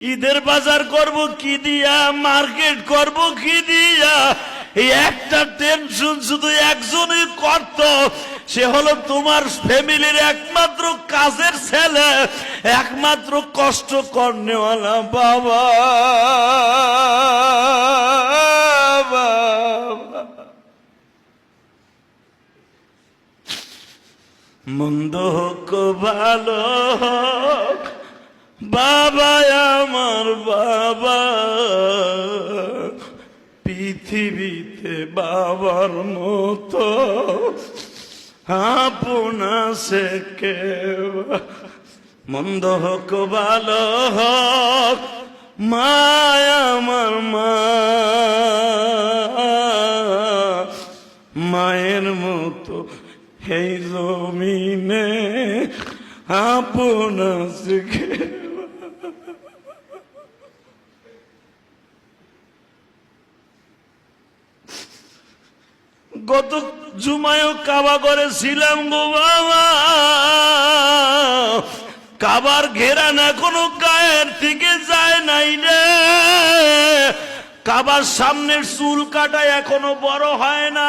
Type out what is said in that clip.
ঈদের বাজার করব কি দিয়া, মার্কেট করব কি দিয়া? একটা টেনশন শুধু একজনই করত। সে হলো তোমার ফ্যামিলির একমাত্র কাজের ছেলে, একমাত্র কষ্ট করনেওয়ালা বাবা। মন্দ হোক, ভালো বাবা। আমার বাবা পৃথিবীতে বাবার মতো আপনা সে মন্দ হোক, ভালো হোক, মায় আমার মা। মায়ের মতো এই জমিনে আপনা শিখে গত জুমায়ও কাবা করেছিলাম গো বাবা। কাবার ঘেরা না কোনো গায়ের থেকে যায় নাই রে। কাবার সামনের চুল কাটা এখনও বড় হয় না।